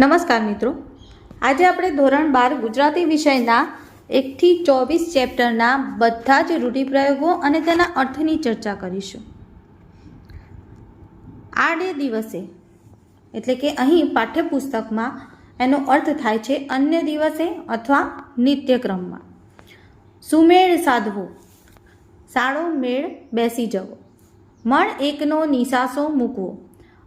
નમસ્કાર મિત્રો. આજે આપણે ધોરણ બાર ગુજરાતી વિષયના એકથી ચોવીસ ચેપ્ટરના બધા જ રૂઢિપ્રયોગો અને તેના અર્થની ચર્ચા કરીશું. આ ડે દિવસે, એટલે કે અહીં પાઠ્યપુસ્તકમાં એનો અર્થ થાય છે અન્ય દિવસે અથવા નિત્યક્રમમાં. સુમેળ સાધવો, સાળો મેળ બેસી જવો મણ એકનો નિશાસો મૂકવો,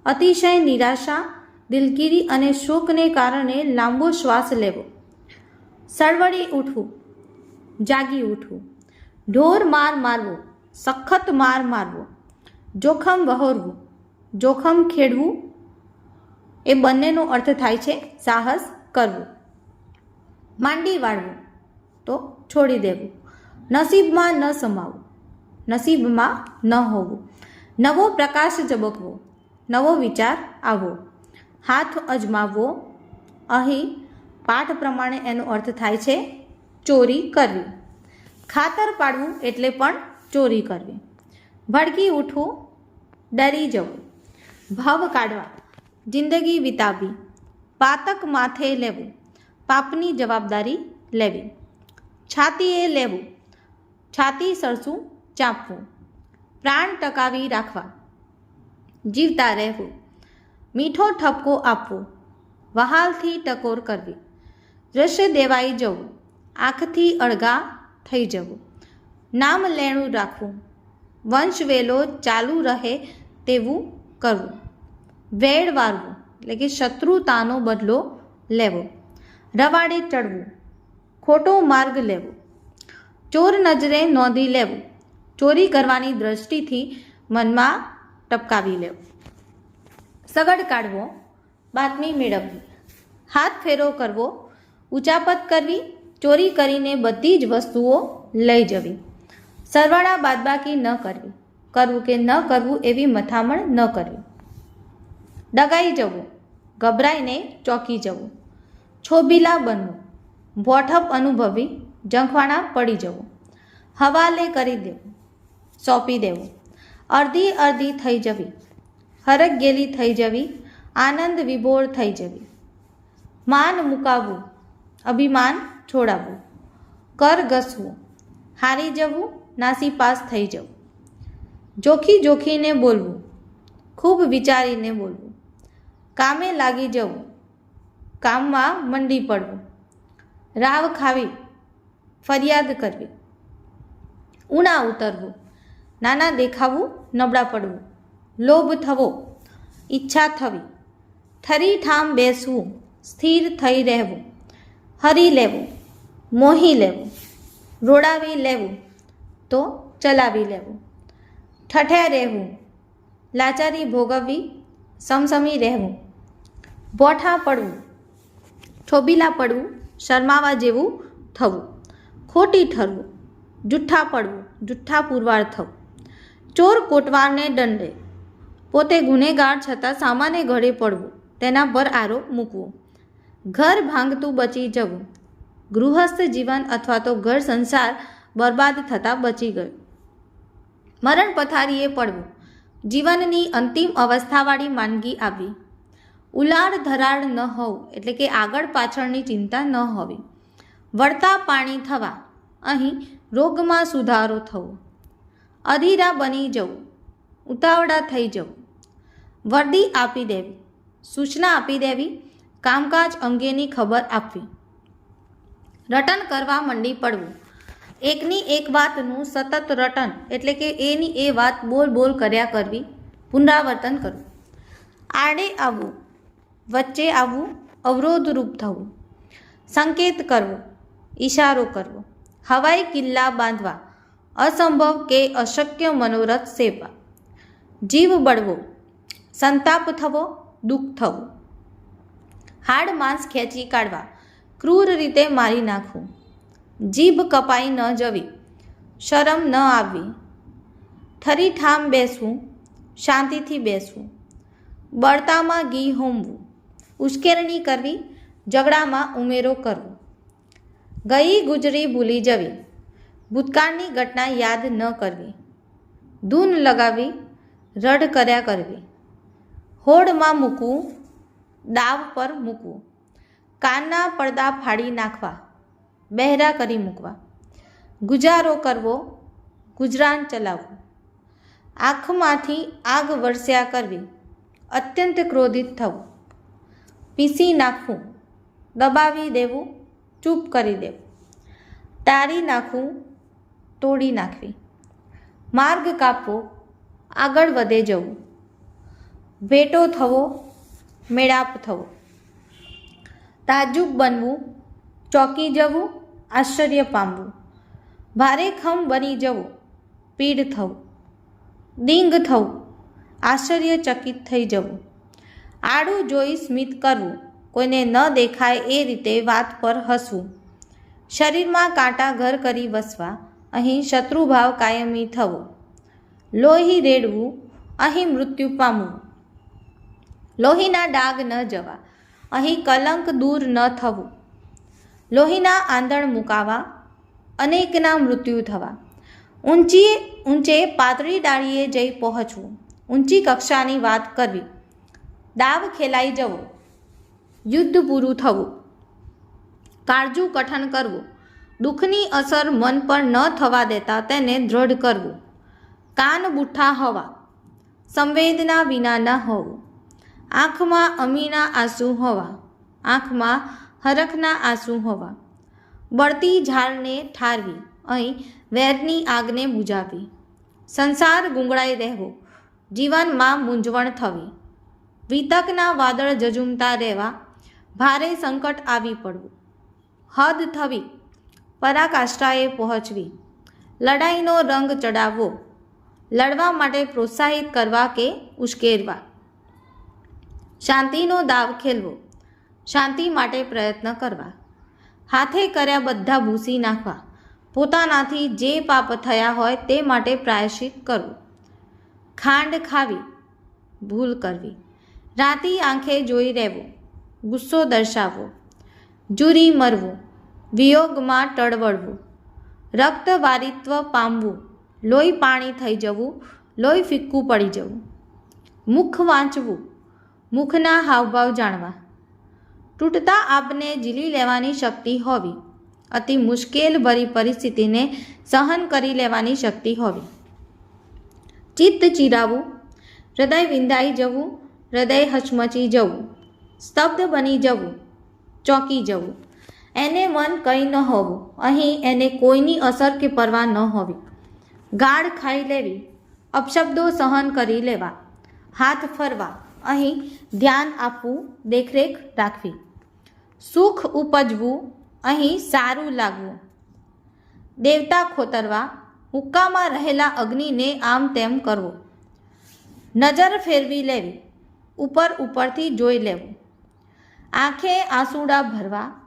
અતિશય નિરાશા દિલગીરી અને શોકને કારણે લાંબો શ્વાસ લેવો. સળવળી ઉઠવું. જાગી ઉઠવું. ઢોર માર મારવો. સખત માર મારવો. જોખમ વહોરવું. જોખમ ખેડવું. એ બંનેનો અર્થ થાય છે સાહસ કરવું. માંડી વાળવું. તો છોડી દેવું. નસીબમાં ન સમાવવું નસીબમાં ન હોવું. નવો પ્રકાશ ઝબકવો. નવો વિચાર આવવો. હાથ અજમાવવો અહીં પાઠ પ્રમાણે એનો અર્થ થાય છે ચોરી કરવી. ખાતર પાડવું એટલે પણ ચોરી કરવી. ભડકી ઉઠવું, ડરી જવું. ભાવ કાઢવા, જિંદગી વિતાવવી. પાતક માથે લેવું, પાપની જવાબદારી લેવી. છાતીએ લેવું, છાતી સરસું ચાંપવું. પ્રાણ ટકાવી રાખવા, જીવતા રહેવું. મીઠો ઠપકો આપવો. વહાલથી ટકોર કરવી. દ્રશ્ય દેવાઈ જવું. આંખથી અળગા થઈ જવું. નામ લેણું રાખવું. વંશવેલો ચાલુ રહે તેવું કરવું. વેડ વારવું એટલે કે શત્રુતાનો બદલો લેવો. રવાડે ચડવું. ખોટો માર્ગ લેવો. ચોર નજરે નોંધી લેવું. ચોરી કરવાની દ્રષ્ટિથી મનમાં ટપકાવી લેવું. સગડ કાઢવો, બાતમી મેળવવી, હાથ ફેરો કરવો, ઉચાપત કરવી, ચોરી કરીને બધી જ વસ્તુઓ લઈ જવી, સરવાળા બાદબાકી ન કરવી, કરવું કે ન કરવું એવી મથામણ ન કરવી. ડગાઈ જવું, ગભરાઈને ચોંકી જવું, છોબીલા બનવું ભોઠપ અનુભવી જંખવાણા પડી જવું, હવાલે કરી દેવું, સોંપી દેવું, અડધી અડધી થઈ જવી હરક ગેલી થઈ જવી, આનંદ વિભોર થઈ જવી. માન મુકાવવું, અભિમાન છોડાવવું. કર ઘસવું, હારી જવું, નાસી પાસ થઈ જવું. જોખી જોખીને બોલવું, ખૂબ વિચારીને બોલવું. કામે લાગી જવું, કામમાં મંડી પડવું. રાવ ખાવી, ફરિયાદ કરવી. ઉણા ઉતરવું, નાના દેખાવું, નબળા પડવું. લોભ થવો, ઈચ્છા થવી, થરી ઠામ બેસવું, સ્થિર થઈ રહેવું, હરી લેવું, મોહી લેવું, રોડાવી લેવું, તો ચલાવી લેવું, ઠઠે રહેવું, લાચારી ભોગવવી, સમસમી રહેવું, બોઠા પડવું છોબીલા પડવું, શરમાવા જેવું થવું, ખોટી ઠરવું, જુઠ્ઠા પડવું, જુઠ્ઠા પુરવાર થવું, ચોર કોટવારને દંડે પોતે ગુનેગાર છતાં સામાન્ય ઘડે પડવું, તેના પર આરોપ મૂકવો. ઘર ભાંગતું બચી જવું. ગૃહસ્થ જીવન અથવા તો ઘર સંસાર બરબાદ થતાં બચી ગયું. મરણ પથારીએ પડવું. જીવનની અંતિમ અવસ્થાવાળી માંદગી આવી. ઉલાળ ધરાળ ન હોવું, એટલે કે આગળ પાછળની ચિંતા ન હોવી. વળતા પાણી થવા, અહીં રોગમાં સુધારો થવો. અધીરા બની જવું. ઉતાવળા થઈ જવું. વર્દી આપી દેવી, સૂચના આપી દેવી, કામકાજ અંગેની ખબર આપવી. રટન કરવા મંડી પડવું. એકની એક વાતનું સતત રટન એટલે કે એની એ વાત બોલ બોલ કર્યા કરવી, પુનરાવર્તન કરવું. આડે આવવું, વચ્ચે આવવું, અવરોધરૂપ થવું. સંકેત કરવો, ઈશારો કરવો. હવાઈ કિલ્લા બાંધવા, અસંભવ કે અશક્ય મનોરથ સેવા. જીવ બળવો સંતાપ થવો, દુઃખ થવું. હાડ માંસ ખેંચી કાઢવા, ક્રૂર રીતે મારી નાખવું. જીભ કપાઈ ન જવી, શરમ ન આવવી. ઠરી ઠામ બેસવું, શાંતિથી બેસવું. બળતામાં ઘી હોમવું. ઉશ્કેરણી કરવી, ઝઘડામાં ઉમેરો કરવો. ગઈ ગુજરી ભૂલી જવી. ભૂતકાળની ઘટના યાદ ન કરવી. ધૂન લગાવી રડ કર્યા કરવી. હોડમાં મૂકવું, દાવ પર મૂકવું. કાનના પડદા ફાડી નાખવા, બહેરા કરી મૂકવા. ગુજારો કરવો, ગુજરાન ચલાવવું. આંખમાંથી આગ વરસ્યા કરવી, અત્યંત ક્રોધિત થવું. પીસી નાખવું, દબાવી દેવું, ચૂપ કરી દેવું. તારી નાખવું તોડી નાખવી. માર્ગ કાપવો, આગળ વધે જવું. ભેટો થવો, મેળાપ થવો. તાજુબ બનવું, ચોંકી જવું, આશ્ચર્ય પામવું. ભારેખમ બની જવું પીડ થવું. દિંગ થવું, આશ્ચર્યચકિત થઈ જવું. આડું જોઈ સ્મિત કરવું, કોઈને ન દેખાય એ રીતે વાત પર હસવું. શરીરમાં કાંટા ઘર કરી વસવા, અહીં શત્રુભાવ કાયમી થવો. લોહી રેડવું, અહીં મૃત્યુ પામવું. લોહીના ડાગ ન જવા. અહીં કલંક દૂર ન થવું. લોહીના આંધણ મુકાવા, અનેકના મૃત્યુ થવા. ઊંચી, ઊંચે પાતળી ડાળીએ જઈ પહોંચવું. ઊંચી કક્ષાની વાત કરવી. દાવ ખેલાઈ જવો. યુદ્ધ પૂરું થવું. કાળજું કઠન કરવું. દુઃખની અસર મન પર ન થવા દેતા તેને દ્રઢ કરવું. કાન બુઠ્ઠા હોવા. સંવેદના વિના ન હોવું. આંખમાં અમીના આંસુ હોવા. આંખમાં હરખના આંસુ હોવા. બળતી ઝાડને ઠારવી. અહીં વેરની આગને બુજાવી. સંસાર ગુંગળાઈ રહેવો. જીવનમાં મૂંઝવણ થવી. વિતકના વાદળ જજુમતા રહેવા. ભારે સંકટ આવી પડવું. હદ થવી. પરાકાષ્ઠાએ પહોંચવી. લડાઈનો રંગ ચડાવવો. લડવા માટે પ્રોત્સાહિત કરવા કે ઉશ્કેરવા. શાંતિનો દાવ ખેલવો. શાંતિ માટે પ્રયત્ન કરવા. હાથે કર્યા બધા ભૂસી નાખવા. પોતાનાથી જે પાપ થયા હોય તે માટે પ્રાયશ્ચિત કરવું. ખાંડ ખાવી. ભૂલ કરવી. રાતી આંખે જોઈ રહેવું. ગુસ્સો દર્શાવવો. જુરી મરવું. વિયોગમાં ટળવળવું. રક્તવારિત્વ પામવું. લોહી પાણી થઈ જવું. લોહી ફિક્કું પડી જવું. મુખ વાંચવું. મુખના હાવભાવ જાણવા. તૂટતા આપને ઝીલી લેવાની શક્તિ હોવી. અતિ મુશ્કેલ ભરી પરિસ્થિતિને સહન કરી લેવાની શક્તિ હોવી. ચિત્ત ચીરાવું, હૃદય વિંધાઈ જવું, હૃદય હચમચી જવું, સ્તબ્ધ બની જવું, ચોંકી જવું. એને મન કંઈ ન હોવું, અહીં એને કોઈની અસર કે પરવા ન હોવી. ગાઢ ખાઈ લેવી, અપશબ્દો સહન કરી લેવા, હાથ ફરવા અહીં ધ્યાન આપવું, દેખરેખ રાખવી. સુખ ઉપજવું, અહીં સારું લાગવું. દેવતા ખોતરવા, હુક્કામાં રહેલા અગ્નિને આમ તેમ કરવો. નજર ફેરવી લેવી, ઉપર ઉપરથી જોઈ લેવું. આંખે આંસુડા ભરવા,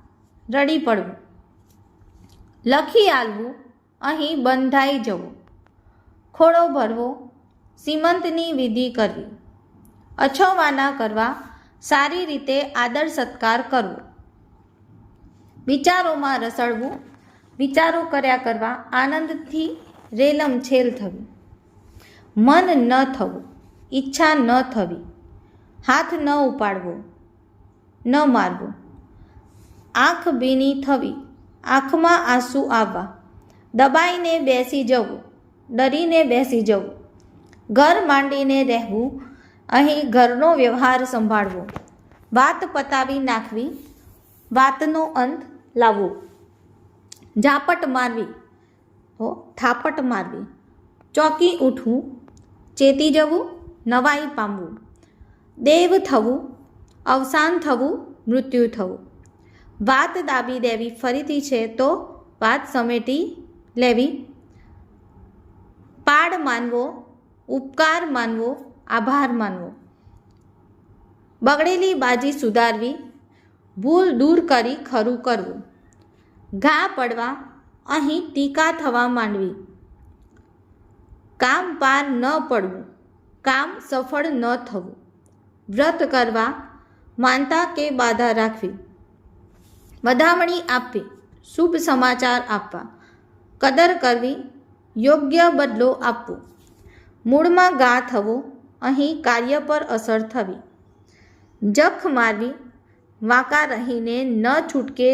રડી પડવું. લખી આલવું, અહીં બંધાઈ જવું. ખોળો ભરવો, સીમંતની વિધિ કરવી. અછવાના કરવા સારી રીતે આદર સત્કાર કરવો. વિચારોમાં રસળવું, વિચારો કર્યા કરવા આનંદથી રેલમ છેલ થવી. મન ન થવું, ઈચ્છા ન થવી. હાથ ન ઉપાડવો, ન મારવો. આંખ ભીની થવી, આંખમાં આંસુ આવવા. દબાઈને બેસી જવું, ડરીને બેસી જવું. ઘર માંડીને રહેવું અહીં ઘરનો વ્યવહાર સંભાળવો. વાત પતાવી નાખવી. વાતનો અંત લાવવો. ઝાપટ મારવી. હો, થાપટ મારવી. ચોકી ઉઠવું. ચેતી જવું. નવાઈ પામવું. દેવ થવું. અવસાન થવું. મૃત્યુ થવું. વાત દાબી દેવી ફરીથી છે તો વાત સમેટી લેવી. પાડ માનવો. ઉપકાર માનવો. આભાર માનવો. બગડેલી બાજી સુધારવી, ભૂલ દૂર કરી ખરું કરવું. ઘા પડવા, અહીં ટીકા થવા માંડવી. કામ પાર ન પડવું, કામ સફળ ન થવું. વ્રત કરવા, માનતા કે બાધા રાખવી. વધામણી આપવી, શુભ સમાચાર આપવા. કદર કરવી, યોગ્ય બદલો આપવો. મૂળમાં ગા થવો અહીં કાર્ય પર અસર થવી. જખ મારવી, વાંકા રહીને ન છૂટકે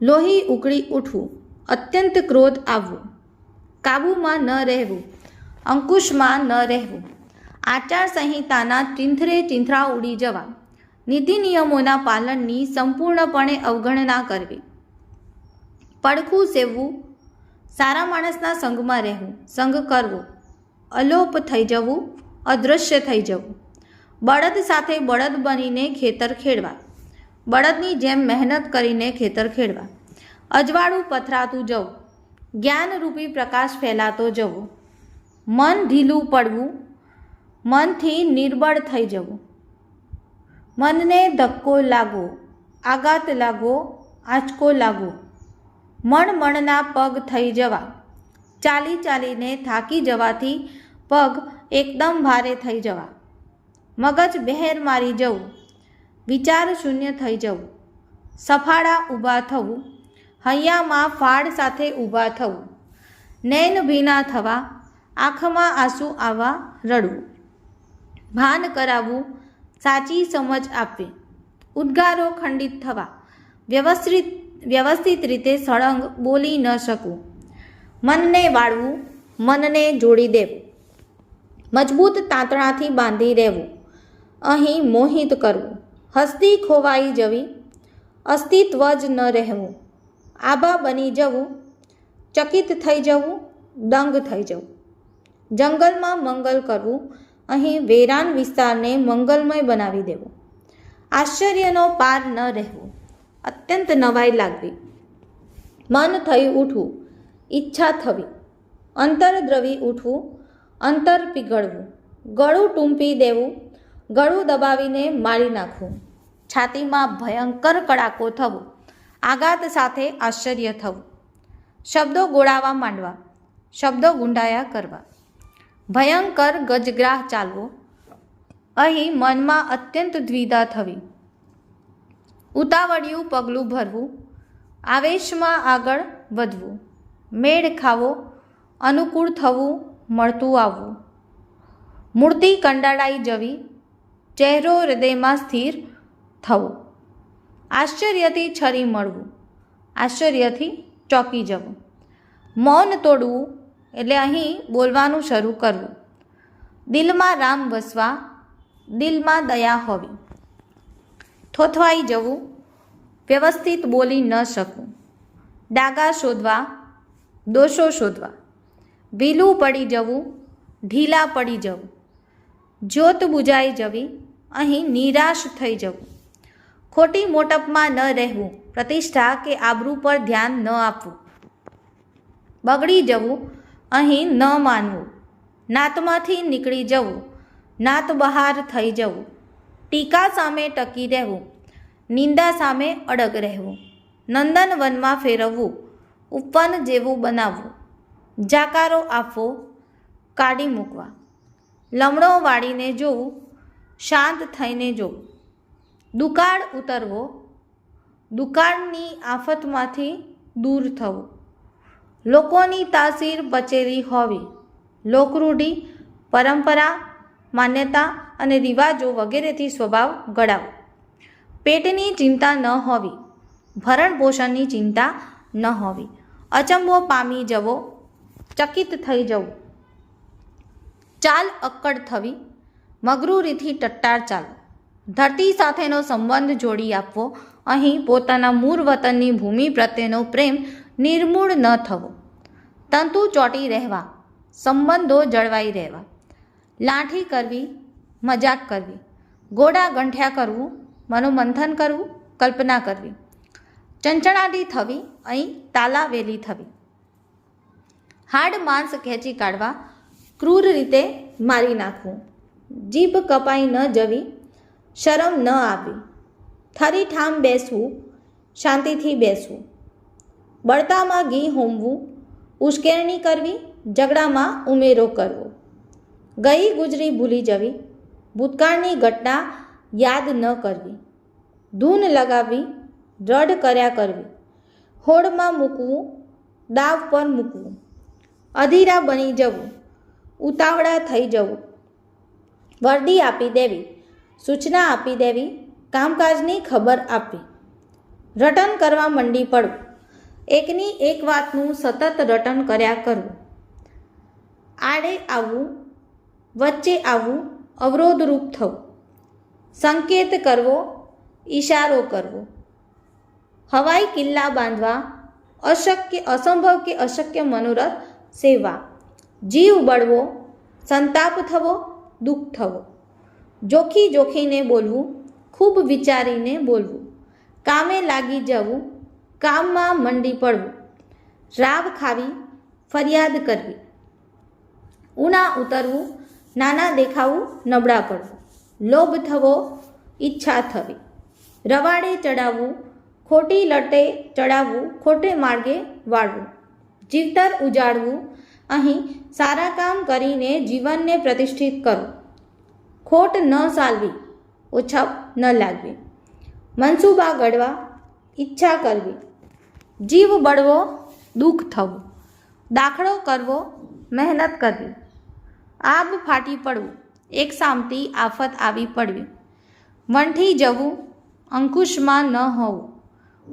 લોહી ઉકળી ઉઠવું, અત્યંત ક્રોધ આવવું, કાબૂમાં ન રહેવું, અંકુશમાં ન રહેવું, આચારસંહિતાના ચિંથરે ચિંથરા ઉડી જવા, નીતિ નિયમોના પાલનની સંપૂર્ણપણે અવગણના કરવી. પડખું સેવવું, સારા માણસના સંગમાં રહેવું, સંગ કરવો અલોપ થઈ જવું, અદૃશ્ય થઈ જવું. બળદ સાથે બળદ બનીને ખેતર ખેડવા. બળદની જેમ મહેનત કરીને ખેતર ખેડવા. અજવાળું પથરાતું જવું. જ્ઞાનરૂપી પ્રકાશ ફેલાતો જવો. મન ઢીલું પડવું. મનથી નિર્બળ થઈ જવું. મનને ધક્કો લાગવો, આઘાત લાગવો, આંચકો લાગવો. મણ મણના પગ થઈ જવા. ચાલી ચાલીને થાકી જવાથી પગ એકદમ ભારે થઈ જવા. મગજ બહેર મારી જવું. વિચાર શૂન્ય થઈ જવું. સફાળા ઊભા થવું. હૈયામાં ફાળ સાથે ઊભા થવું. નૈન ભીના થવા, આંખમાં આંસુ આવવા રડવું. ભાન કરાવવું, સાચી સમજ આપવી. ઉદ્ગારો ખંડિત થવા. વ્યવસ્થિત વ્યવસ્થિત રીતે સળંગ બોલી ન શકવું. મનને વાળવું, મનને જોડી દેવું. મજબૂત તાંતણાથી બાંધી રહેવું. અહીં મોહિત કરવું. હસ્તી ખોવાઈ જવી. અસ્તિત્વ જ ન રહેવું. આભા બની જવું. ચકિત થઈ જવું. દંગ થઈ જવું. જંગલમાં મંગલ કરવું. અહીં વેરાન વિસ્તારને મંગલમય બનાવી દેવો. આશ્ચર્યનો પાર ન રહેવો. અત્યંત નવાઈ લાગવી. મન થઈ ઉઠવું. ઈચ્છા થવી. અંતર દ્રવી ઉઠવું, અંતર પીગળવું, ગળું ટૂંપી દેવું, ગળું દબાવીને મારી નાખવું. છાતીમાં ભયંકર કડાકો થવો, આઘાત સાથે આશ્ચર્ય થવું. શબ્દો ગોળાવા માંડવા, શબ્દો ગુંડાયા કરવા. ભયંકર ગજગ્રાહ ચાલવો, અહીં મનમાં અત્યંત દ્વિધા થવી. ઉતાવળિયું પગલું ભરવું, આવેશમાં આગળ વધવું. મેળ ખાવો, અનુકૂળ થવું, મળતું આવવું. મૂર્તિ કંડાળાઈ જવી, ચહેરો હૃદયમાં સ્થિર થવો. આશ્ચર્યથી છરી મળવું, આશ્ચર્યથી ચોંકી જવું. મૌન તોડવું, એટલે અહીં બોલવાનું શરૂ કરવું. દિલમાં રામ વસવા, દિલમાં દયા હોવી. થોથવાઈ જવું, વ્યવસ્થિત બોલી ન શકવું. ડાગા શોધવા દોષો શોધવા. ભીલું પડી જવું, ઢીલા પડી જવું. જ્યોત બુજાઈ જવી, અહીં નિરાશ થઈ જવું. ખોટી મોટપમાં ન રહેવું, પ્રતિષ્ઠા કે આબરૂ પર ધ્યાન ન આપવું. બગડી જવું, અહીં ન માનવું. નાતમાંથી નીકળી જવું, નાત બહાર થઈ જવું. ટીકા સામે ટકી રહેવું, નિંદા સામે અડગ રહેવું. નંદનવનમાં ફેરવવું ઉપવન જેવું બનાવવું જાકારો આપવો કાઢી મૂકવા. લમણો વાળીને જોવું શાંત થઈને જોવું દુકાળ ઉતરવો. દુકાળની આફતમાંથી દૂર થવું. લોકોની તાસીર બચેલી હોવી. લોકરૂઢી, પરંપરા, માન્યતા અને રિવાજો વગેરેથી સ્વભાવ ગળાવો પેટની ચિંતા ન હોવી. ભરણ પોષણની ચિંતા ન હોવી. અચંબો પામી જવો, ચકિત થઈ જવું. ચાલ અક્કડ થવી મગરૂરીથી ટટ્ટાર ચાલ ધરતી સાથેનો સંબંધ જોડી આપવો, અહીં પોતાના મૂળ વતનની ભૂમિ પ્રત્યેનો પ્રેમ નિર્મૂળ ન થવો. તંતુ ચોટી રહેવા, સંબંધો જળવાઈ રહેવા. લાઠી કરવી, મજાક કરવી. ગોડા ગંઠ્યા કરવું, મનોમંથન કરવું, કલ્પના કરવી. ચંચણાટી થવી, અહીં તાલાવેલી થવી. હાડ માંસ ખેંચી કાઢવા, ક્રૂર રીતે મારી નાખવું. જીભ કપાઈ ન જવી, શરમ ન આવવી. થરી ઠામ બેસવું, શાંતિથી બેસવું. બળતામાં ઘી હોમવું, ઉશ્કેરણી કરવી, ઝઘડામાં ઉમેરો કરવો. ગઈ ગુજરી ભૂલી જવી, ભૂતકાળની ઘટના યાદ ન કરવી. ધૂન લગાવવી રડ કર્યા કરવી. હોડમાં મૂકવું દાવ પર મૂકવું. અધીરા બની જવું, ઉતાવળા થઈ જવું. વર્દી આપી દેવી, સૂચના આપી દેવી, કામકાજની ખબર આપવી. રટન કરવા મંડી પડવું. એકની એક વાતનું સતત રટન કર્યા કરવું. આડે આવવું, વચ્ચે આવવું, અવરોધરૂપ થવું. સંકેત કરવો, ઈશારો કરવો. હવાઈ કિલ્લા બાંધવા અશક્ય અસંભવ કે અશક્ય મનોરથ સેવા જીવ બળવો સંતાપ થવો દુઃખ થવો જોખી જોખીને બોલવું ખૂબ વિચારીને બોલવું કામે લાગી જવું કામમાં મંડી પડવું રાવ ખાવી ફરિયાદ કરવી ઉના ઉતરવું નાના દેખાવું નબળા પડવું લોભ થવો ઈચ્છા થવી રવાડે ચડાવવું ખોટી લટે ચડાવવું, ખોટે માર્ગે વાળવું. જીવતર ઉજાડવું, અહીં સારા કામ કરીને જીવનને પ્રતિષ્ઠિત કરવું ખોટ ન સાલવી ઓછપ ન લાગવી. મનસૂબા ઘડવા ઈચ્છા કરવી. જીવ બળવો, દુઃખ થવું. દાખલો કરવો, મહેનત કરવી. આબ ફાટી પડવું, એક સામતી આફત આવી પડવી. વંઠી જવું, અંકુશમાં ન હોવું.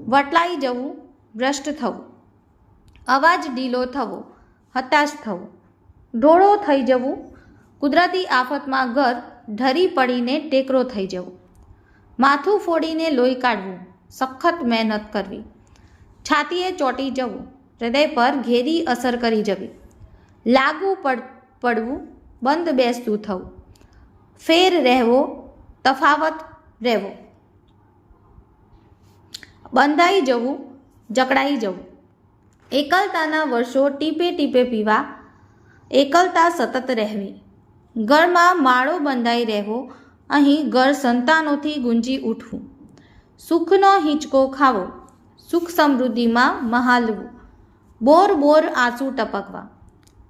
વટલાઈ જવું, ભ્રષ્ટ થવું. અવાજ ઢીલો થવો, હતાશ થવું. ઢોળો થઈ જવું, કુદરતી આફતમાં ઘર ઢરી પડીને ટેકરો થઈ જવું. માથું ફોડીને લોહી કાઢવું, સખત મહેનત કરવી. છાતીએ ચોંટી જવું, હૃદય પર ઘેરી અસર કરી જવી. લાગુ પડ, પડવું, બંધ બેસતું થવું. ફેર રહેવો, તફાવત રહેવો. બંધાઈ જવું, જકડાઈ જવું. એકલતાના વર્ષો ટીપે ટીપે પીવા, એકલતા સતત રહેવી. ઘરમાં માળો બંધાઈ રહેવો, અહીં ઘર સંતાનોથી ગુંજી ઉઠવું. સુખનો હિંચકો ખાવો, સુખ સમૃદ્ધિમાં મહાલવું. બોર બોર આંસુ ટપકવા,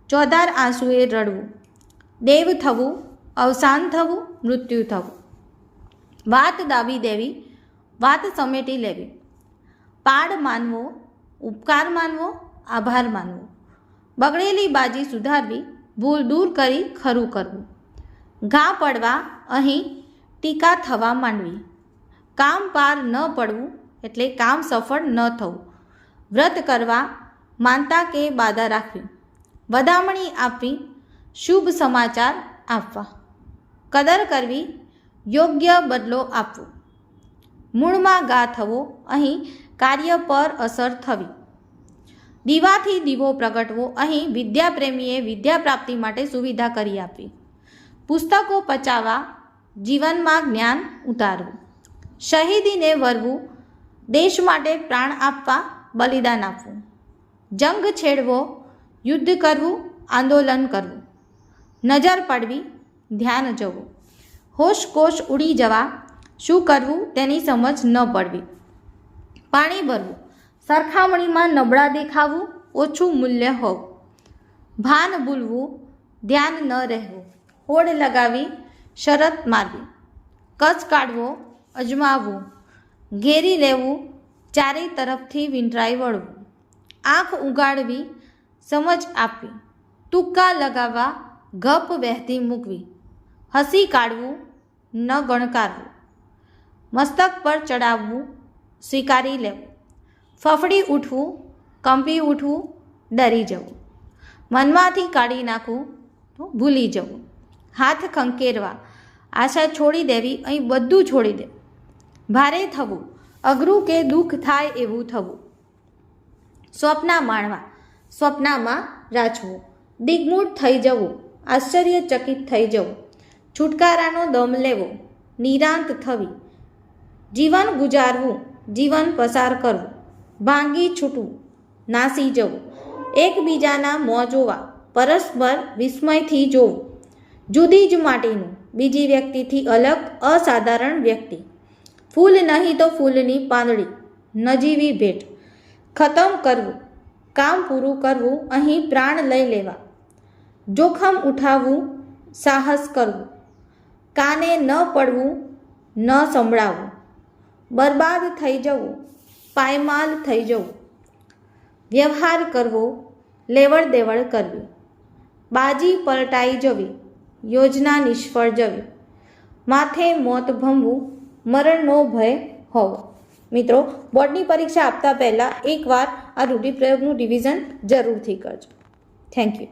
ચોધાર આંસુએ રડવું. દેવ થવું, અવસાન થવું, મૃત્યુ થવું. વાત દાબી દેવી, વાત સમેટી લેવી. પાડ માનવો, ઉપકાર માનવો, આભાર માનવો. બગડેલી બાજી સુધારવી, ભૂલ દૂર કરી ખરું કરવું. ઘા પડવા અહીં ટીકા થવા માંડવી. કામ પાર ન પડવું એટલે કામ સફળ ન થવું. વ્રત કરવા માનતા કે બાધા રાખવી. વધામણી આપવી, શુભ સમાચાર આપવા. કદર કરવી, યોગ્ય બદલો આપવો. મૂળમાં ગા થવો અહીં કાર્ય પર અસર થવી. દીવાથી દીવો પ્રગટવો અહીં વિદ્યાપ્રેમીએ વિદ્યા પ્રાપ્તિ માટે સુવિધા કરી આપવી. પુસ્તકો પચાવવા, જીવનમાં જ્ઞાન ઉતારવું. શહીદીને વરવું, દેશ માટે પ્રાણ આપવા, બલિદાન આપવું. જંગ છેડવો, યુદ્ધ કરવું, આંદોલન કરવું. નજર પડવી, ધ્યાન જવું. હોશકોશ ઉડી જવા શું કરવું તેની સમજ ન પડવી. પાણી ભરવું. સરખામણીમાં નબળા દેખાવું, ઓછું મૂલ્ય હોવું. ભાન ભૂલવું, ધ્યાન ન રહેવું. હોડ લગાવી, શરત મારવી. કચ કાઢવો, અજમાવવું. ઘેરી લેવું ચારે તરફથી વિંટરાઈ વળવું. આંખ ઉગાડવી, સમજ આપવી. ટૂંકા લગાવવા, ગપ વહેતી મૂકવી. હસી કાઢવું, ન ગણકારવું. મસ્તક પર ચડાવવું, સ્વીકારી લેવું. ફફડી ઉઠવું, કંપી ઉઠવું, ડરી જવું. મનમાંથી કાઢી નાખવું તો ભૂલી જવું. હાથ ખંકેરવા, આશા છોડી દેવી, અહીં બધું છોડી દે. ભારે થવું, અઘરું કે દુઃખ થાય એવું થવું. સ્વપ્ના માણવા, સ્વપ્નામાં રાચવું. દિગ્મૂઢ થઈ જવું, આશ્ચર્યચકિત થઈ જવું. છુટકારાનો દમ લેવો, નિરાંત થવી. જીવન ગુજારવું, જીવન પસાર કરવું, ભાંગી છૂટવું, નાસી જવું, એકબીજાના મોં જોવા, પરસ્પર વિસ્મયથી જોવું, જુદી જ માટીનું, બીજી વ્યક્તિથી અલગ, અસાધારણ વ્યક્તિ. ફૂલ નહીં તો ફૂલની પાંદડી, નજીવી ભેટ. ખતમ કરવું, કામ પૂરું કરવું, અહીં પ્રાણ લઈ લેવા. જોખમ ઉઠાવવું, સાહસ કરવું. કાને ન પડવું, ન સંભળાવવું. બરબાદ થઈ જવું, પાયમાલ થઈ જવું. વ્યવહાર કરવો લેવડ દેવડ કરવી. બાજી પલટાઈ જવી, યોજના નિષ્ફળ જવી. માથે મોત ભમવું, મરણનો ભય હોવો. મિત્રો, બોર્ડની પરીક્ષા આપતા પહેલાં એકવાર આ રૂઢિપ્રયોગનું રિવિઝન જરૂરથી કરજો. Thank you.